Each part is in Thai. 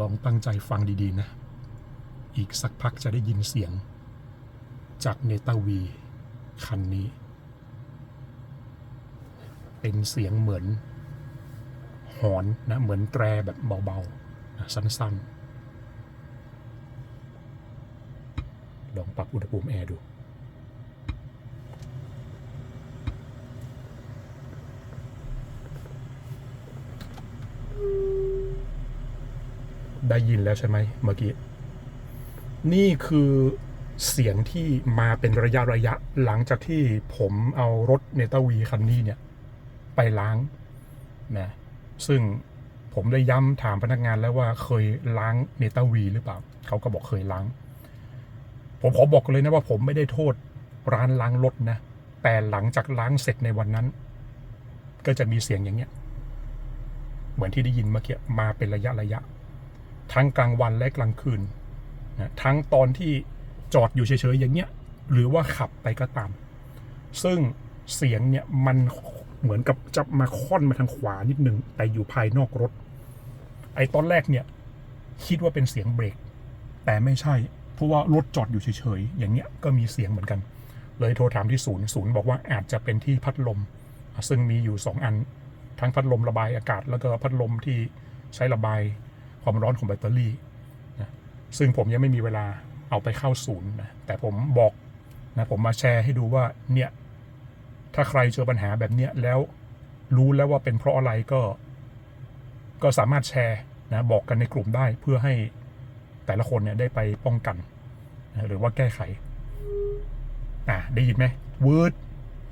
ลองตั้งใจฟังดีๆนะ อีกสักพักจะได้ยินเสียง จากเนตาวีคันนี้ เป็นเสียงเหมือน หอนนะ เหมือนแตรแบบเบาๆนะสั้นๆ ลองปรับอุณหภูมิแอร์ดู ได้ยินแล้วใช่ไหมเมื่อกี้ นี่คือเสียงที่มาเป็นระยะระยะหลังจากที่ผมเอารถเนตาวีคันนี้เนี่ย ไปล้างนะซึ่งผมได้ย้ำถามพนักงานแล้วว่าเคยล้างเนตาวีหรือเปล่า เขาก็บอกเคยล้าง ผมขอบอกเลยนะว่าผมไม่ได้โทษร้านล้างรถนะ แต่หลังจากล้างเสร็จในวันนั้น ก็จะมีเสียงอย่างเงี้ย เหมือนที่ได้ยินเมื่อกี้มาเป็นระยะระยะ ทั้งกลางวันและกลางคืนนะทั้งตอนที่จอดอยู่เฉยๆอย่างเงี้ยหรือว่าขับไปก็ตาม ซึ่งเสียงเนี่ยมันเหมือนกับจะมาค่อนมาทางขวานิดนึงแต่อยู่ภายนอกรถ ไอ้ตอนแรกเนี่ยคิดว่าเป็นเสียงเบรก แต่ไม่ใช่ เพราะว่ารถจอดอยู่เฉยๆ อย่างเงี้ยก็มีเสียงเหมือนกัน เลยโทรถามที่ศูนย์ศูนย์บอกว่าอาจจะเป็นที่พัดลม ซึ่งมีอยู่สองอัน ทั้งพัดลมระบายอากาศแล้วก็พัดลมที่ใช้ระบาย ความร้อนของแบตเตอรี่นะซึ่งผมยังไม่มีเวลาเอาไปเข้าศูนย์นะแต่ผมบอกนะผมมาแชร์ให้ดูว่าเนี่ยถ้าใครเจอปัญหาแบบเนี้ยแล้วรู้แล้วว่าเป็นเพราะอะไรก็ ก็สามารถแชร์นะบอกกันในกลุ่มได้เพื่อให้แต่ละคนเนี่ยได้ไปป้องกันนะหรือว่าแก้ไขอะได้ยินไหมวืด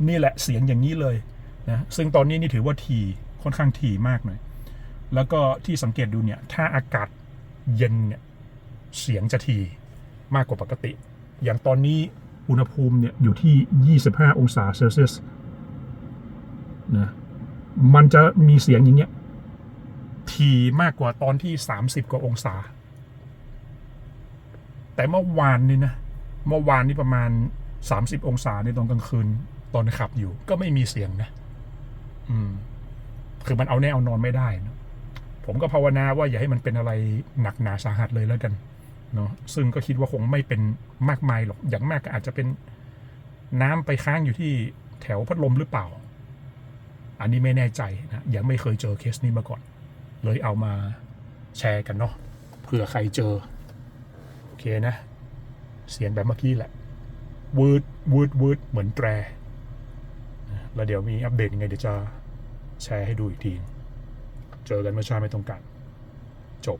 นี่แหละเสียงอย่างนี้เลยนะซึ่งตอนนี้นี่ถือว่าทีค่อนข้างทีมากหน่อย แล้วก็ที่สังเกตดูเนี่ย ถ้าอากาศเย็นเนี่ย เสียงจะทีมากกว่าปกติ อย่างตอนนี้อุณหภูมิเนี่ยอยู่ที่ 25 องศาเซลเซียสนะมันจะมีเสียงอย่างเงี้ยทีมากกว่าตอนที่ 30 กว่าองศา แต่เมื่อวานนี่นะ เมื่อวานนี่ประมาณ 30 องศาในตอนกลางคืนตอนขับอยู่ ก็ไม่มีเสียงนะ อืม คือมันเอาแน่เอานอนไม่ได้นะ ผมก็ภาวนาว่าอย่าให้มันเป็นอะไรหนักหนาสาหัสเลยแล้วกันเนาะซึ่งก็คิดว่าคงไม่เป็นมากมายหรอกอย่างมากก็อาจจะเป็นน้ำไปค้างอยู่ที่แถวพัดลมหรือเปล่า อันนี้ไม่แน่ใจนะยังไม่เคยเจอเคสนี้มาก่อน เลยเอามาแชร์กันเนาะเผื่อใครเจอ โอเคนะ เสียงแบบเมื่อกี้แหละวืดวืดวืดเหมือนแตรแล้วเดี๋ยวมีอัปเดตยังไงเดี๋ยวจะแชร์ให้ดูอีกที เจอกันเมื่อเช้าไม่ตรงกัน จบ